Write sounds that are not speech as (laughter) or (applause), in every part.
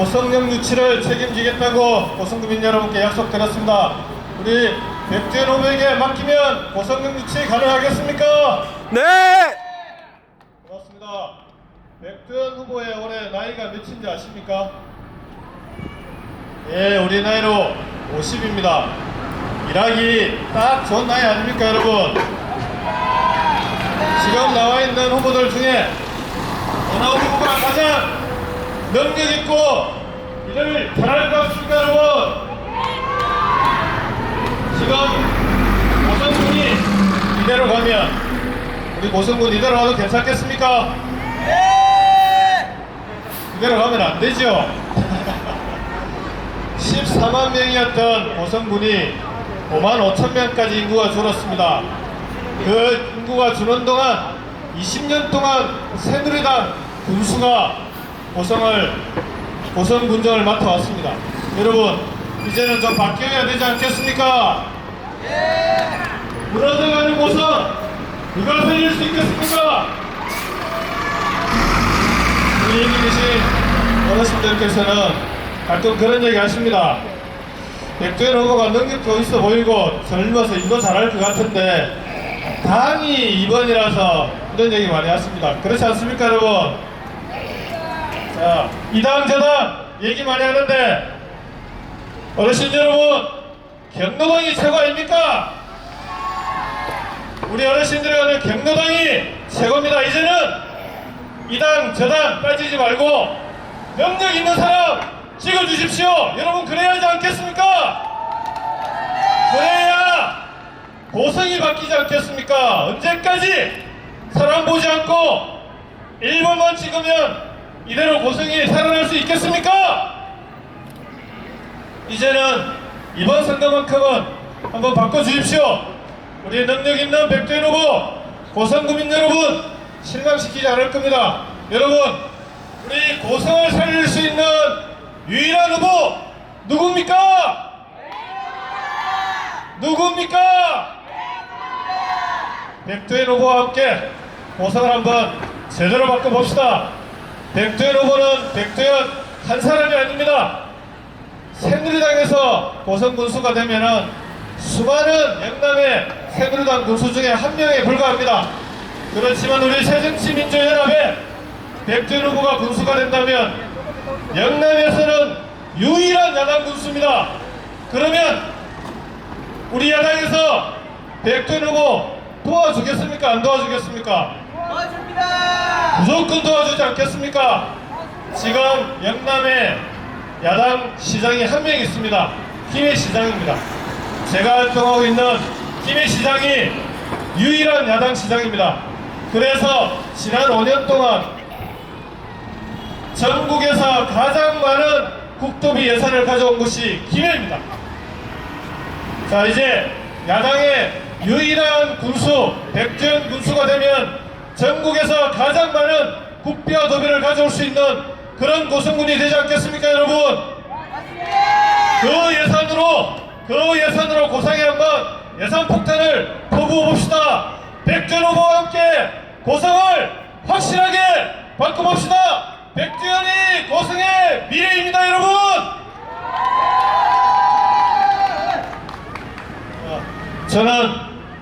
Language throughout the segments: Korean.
고성령 유치를 책임지겠다고 고성구민 여러분께 약속드렸습니다. 우리 백두현 후보에게 맡기면 고성령 유치 가능하겠습니까? 네! 고맙습니다. 백두현 후보의 올해 나이가 몇인지 아십니까? 예, 우리 나이로 50입니다. 일하기 딱 좋은 나이 아닙니까, 여러분? 지금 나와 있는 후보들 중에 어느 후보가 가장 능력 있고 일을 잘할 것 같습니까, 여러분? 지금 고성군이 이대로 가면 우리 고성군 이대로 가도 괜찮겠습니까? 이대로 가면 안 되죠. (laughs) 14만 명이었던 고성군이 5만 5천 명까지 인구가 줄었습니다. 그 인구가 줄은 동안 20년 동안 새누리당 군수가 고성을 고성 군정을 맡아왔습니다. 여러분 이제는 좀 바뀌어야 되지 않겠습니까? 무너져가는 고성 누가 살릴 수 있겠습니까? 우리 여기 계신 어르신들께서는 가끔 그런 얘기 하십니다. 백두현 후보가 능력도 있어 보이고 젊어서 일도 잘할 것 같은데 당이 2번이라서 이런 얘기 많이 하십니다. 그렇지 않습니까 여러분? 자, 이당 저당 얘기 많이 하는데 어르신 여러분 경로당이 최고 아닙니까? 우리 어르신들이 가는 경로당이 최고입니다. 이제는 이당 저당 빠지지 말고 능력 있는 사람 찍어주십시오. 여러분 그래야 하지 않겠습니까? 그래야 고성이 바뀌지 않겠습니까? 언제까지 사람 보지 않고 1번만 찍으면 이대로 고성이 살아날 수 있겠습니까? 이제는 이번 선거만큼은 한번 바꿔주십시오. 우리 능력 있는 백두현 후보, 고성 구민 여러분 실망시키지 않을 겁니다. 여러분, 우리 고성을 살릴 수 있는 유일한 후보 누굽니까? 누굽니까? 백두현 후보와 함께 고성을 한번 제대로 바꿔봅시다. 백두현 후보는 백두현 한 사람이 아닙니다. 새누리당에서 고성 군수가 되면은 수많은 영남의 새누리당 군수 중에 한 명에 불과합니다. 그렇지만 우리 새정치민주연합의 백두현 후보가 군수가 된다면 영남에서는 유일한 야당 군수입니다. 그러면 우리 야당에서 백두현 후보 도와주겠습니까? 안 도와주겠습니까? 도와줍니다. 무조건 도와주지 않겠습니까? 지금 영남에 야당 시장이 한 명 있습니다. 김해 시장입니다. 제가 활동하고 있는 김해 시장이 유일한 야당 시장입니다. 그래서 지난 5년 동안 전국에서 가장 많은 국토비 예산을 가져온 곳이 김해입니다. 자 이제 야당의 유일한 군수 백두현 군수가 되면 전국에서 가장 많은 국비와 도비를 가져올 수 있는 그런 고성군이 되지 않겠습니까 여러분? 그 예산으로 그 예산으로 고성에 한번 예산 폭탄을 퍼부어 봅시다. 백두현 후보와 함께 고성을 확실하게 바꿔봅시다. 백두현이 고성의 미래입니다 여러분! 저는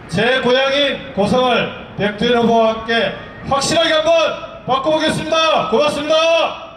제 고향인 고성을 백두현 후보와 함께 확실하게 한번 바꿔보겠습니다. 고맙습니다.